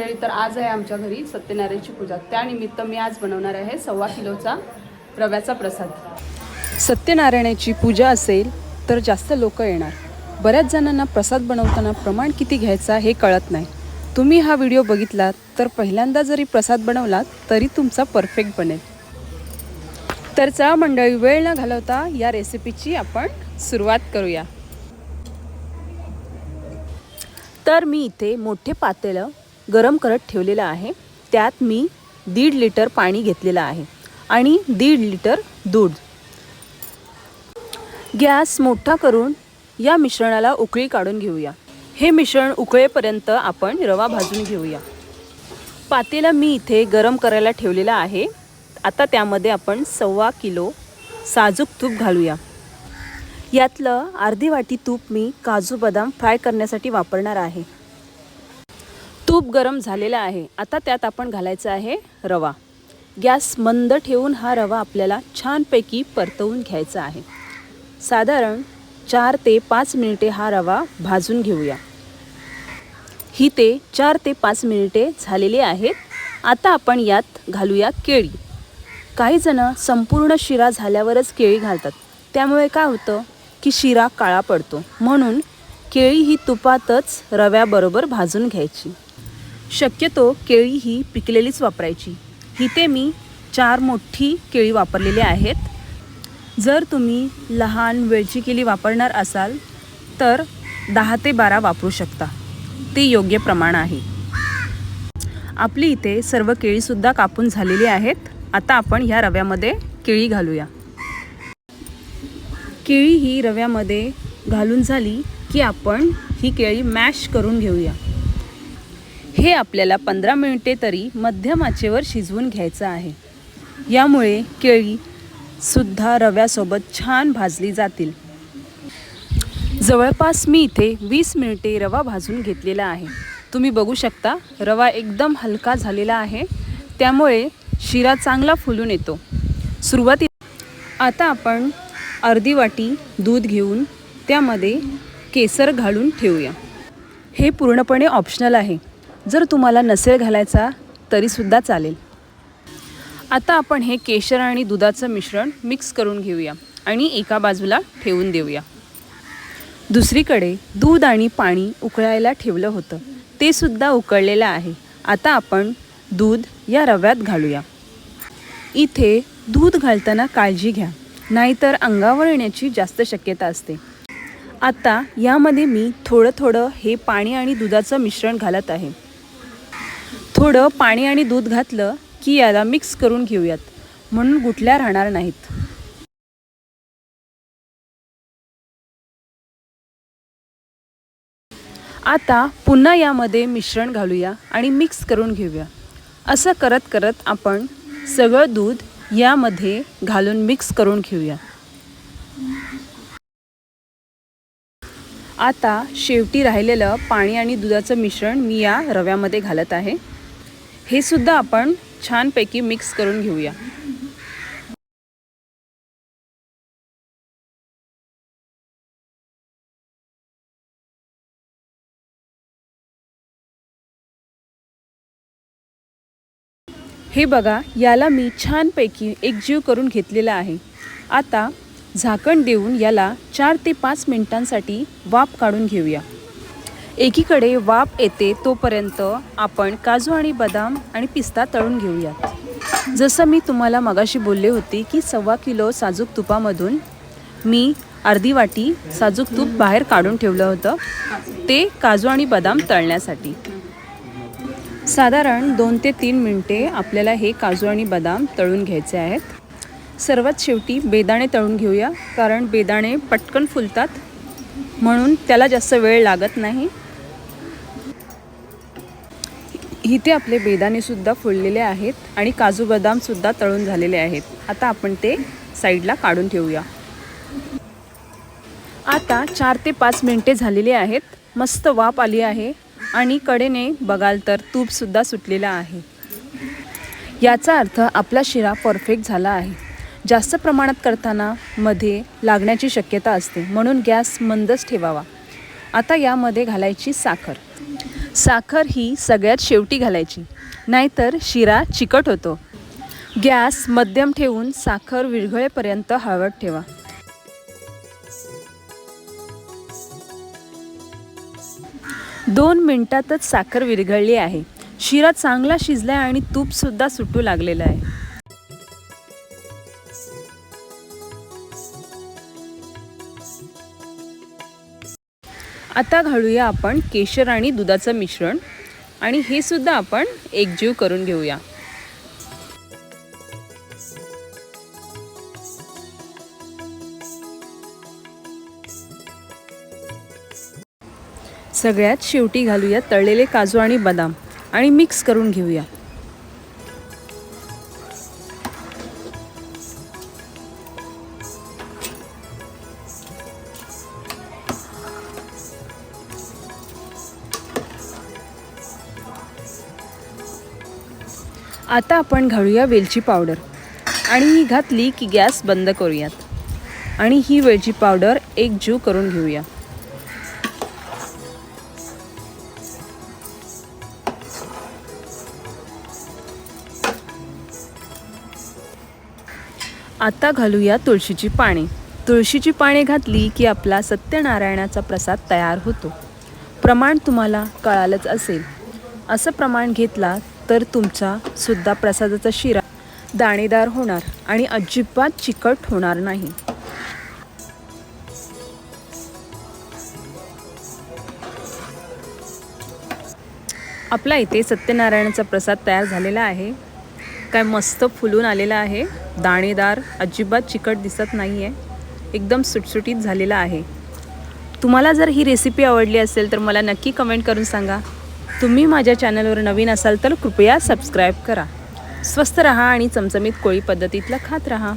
मंडळी तर आज आहे आमच्या घरी सत्यनारायणची पूजा. त्यानिमित्त मी आज बनवणार आहे सव्वा किलोचा रव्याचा प्रसाद. सत्यनारायणाची पूजा असेल तर जास्त लोक येणार. बऱ्याच जणांना प्रसाद बनवताना प्रमाण किती घ्यायचा हे कळत नाही. तुम्ही हा व्हिडिओ बघितलात तर पहिल्यांदा जरी प्रसाद बनवलात तरी तुमचा परफेक्ट बनेल. तर चला मंडळी वेळ न घालवता या रेसिपीची आपण सुरुवात करूया. तर मी इथे मोठे पातेलं गरम करत ठेवलेलं आहे. त्यात मी दीड लिटर पाणी घेतलेलं आहे आणि दीड लिटर दूध. गॅस मोठा करून या मिश्रणाला उकळी काढून घेऊया. हे मिश्रण उकळेपर्यंत आपण रवा भाजून घेऊया. पातेला मी इथे गरम करायला ठेवलेला आहे. आता त्यामध्ये आपण सव्वा किलो साजूक तूप घालूया. यातलं अर्धी वाटी तूप मी काजू बदाम फ्राय करण्यासाठी वापरणार आहे. तूप गरम झालेलं आहे. आता त्यात आपण घालायचं आहे रवा. गॅस मंद ठेवून हा रवा आपल्याला छानपैकी परतवून घ्यायचा आहे. साधारण चार ते पाच मिनिटे हा रवा भाजून घेऊया. ही ते चार ते पाच मिनिटे झालेली आहेत. आता आपण यात घालूया केळी. काही जणं संपूर्ण शिरा झाल्यावरच केळी घालतात. त्यामुळे काय होतं की शिरा काळा पडतो. म्हणून केळी ही तुपातच रव्याबरोबर भाजून घ्यायची. शक्यतो केळी ही पिकलेलीच वापरायची. इथे मी चार मोठी केळी वापरलेली आहेत. जर तुम्ही लहान वेळची केळी वापरणार असाल तर दहा ते बारा वापरू शकता. ते योग्य प्रमाण आहे. आपली इथे सर्व केळीसुद्धा कापून झालेली आहेत. आता आपण ह्या रव्यामध्ये केळी घालूया. केळी ही रव्यामध्ये घालून झाली की आपण ही केळी मॅश करून घेऊया. हे आपल्याला पंधरा मिनिटे तरी मध्यम आचेवर शिजवून घ्यायचं आहे. यामुळे केळी सुद्धा रव्यासोबत छान भाजली जातील. जवळपास मी इथे वीस मिनिटे रवा भाजून घेतलेला आहे. तुम्ही बघू शकता रवा एकदम हलका झालेला आहे. त्यामुळे शिरा चांगला फुलून येतो. सुरुवाती आता आपण अर्धी वाटी दूध घेऊन त्यामध्ये केसर घालून ठेवूया. हे पूर्णपणे ऑप्शनल आहे. जर तुम्हाला नसेल घालायचा तरीसुद्धा चालेल. आता आपण हे केशर आणि दुधाचं मिश्रण मिक्स करून घेऊया आणि एका बाजूला ठेवून देऊया. दुसरीकडे दूध आणि पाणी उकळायला ठेवलं होतं. ते सुद्धा उकळलेलं आहे. आता आपण दूध या रव्यात घालूया. इथे दूध घालताना काळजी घ्या नाहीतर अंगावर येण्याची जास्त शक्यता असते. आता यामध्ये मी थोडं थोडं हे पाणी आणि दुधाचं मिश्रण घालत आहे. थोडं पाणी आणि दूध घातलं की याला मिक्स करून घेऊयात. म्हणून गुठल्या राहणार नाहीत. आता पुन्हा यामध्ये मिश्रण घालूया आणि मिक्स करून घेऊया. असं करत करत आपण सगळं दूध यामध्ये घालून मिक्स करून घेऊया. आता शेवटी राहिलेलं पाणी आणि दुधाचं मिश्रण मी या रव्यामध्ये घालत आहे. हे सुद्धा आपण छानपैकी मिक्स करून घेऊया. हे बघा याला मी छानपैकी एकजीव करून घेतलेला आहे. आता झाकण देऊन याला चार ते पाच मिनिटांसाठी वाफ काढून घेऊया. एकीकडे वाफ येते तोपर्यंत आपण काजू आणि बदाम आणि पिस्ता तळून घेऊयात. जसं मी तुम्हाला मगाशी बोलले होते की सव्वा किलो साजूक तुपामधून मी अर्धी वाटी साजूक तूप बाहेर काढून ठेवलं होतं ते काजू आणि बदाम तळण्यासाठी. साधारण दोन ते तीन मिनटे आपल्याला हे काजू आणि बदाम तळून घ्यायचे आहेत. सर्वात शेवटी बेदाणे तळून घेऊया कारण बेदाणे पटकन फुलतात म्हणून त्याला जास्त वेळ लागत नाही. इथे आपले बेदाणेसुद्धा फुललेले आहेत आणि काजू बदामसुद्धा तळून झालेले आहेत. आता आपण ते साईडला काढून ठेवूया. आता चार ते पाच मिनटे झालेली आहेत. मस्त वाफ आली आहे आणि कडेने बघाल तर तूपसुद्धा सुटलेला आहे. याचा अर्थ आपला शिरा परफेक्ट झाला आहे. जास्त प्रमाणात करताना मध्ये लागण्याची शक्यता असते म्हणून गॅस मंदच ठेवावा. आता यामध्ये घालायची साखर. साखर ही सगळ्यात शेवटी घालायची. नाहीतर शिरा चिकट होतो. गॅस मध्यम ठेवून साखर विरघळेपर्यंत हळवत ठेवा. दोन मिनिटातच साखर विरघळली आहे. शिरा चांगला शिजलाय आणि तूपसुद्धा सुटू लागलेलं आहे. आता घालूया आपण केशर आणि दुधाचं मिश्रण आणि हे सुद्धा आपण एकजीव करून घेऊया. सगळ्यात शेवटी घालूया तळलेले काजू आणि बदाम आणि मिक्स करून घेऊया. आता आपण घालूया वेलची पावडर. आणि ही घातली की गॅस बंद करूयात. आणि ही वेलची पावडर एक जीव करून घेऊया. आता घालूया तुळशीची पाने. तुळशीची पाने घातली की आपला सत्यनारायणाचा प्रसाद तयार होतो. प्रमाण तुम्हाला कळालंच असेल. असं प्रमाण घेतला तर तुमचा सुद्धा प्रसादाचा शिरा दाणेदार होणार आणि अजिबात चिकट होणार नाही. आपला इथे सत्यनारायणाचा प्रसाद तयार झालेला आहे. काय मस्त फुलून आलेला आहे. दाणेदार अजिबात चिकट दिसत नाही आहे एकदम सुटसुटीत झालेला आहे. तुम्हाला जर ही रेसिपी आवडली असेल तर मला नक्की कमेंट करून सांगा. तुम्ही माझ्या चॅनलवर नवीन असाल तर कृपया सबस्क्राईब करा. स्वस्त रहा आणि चमचमीत कोळी पद्धतीतलं खात रहा.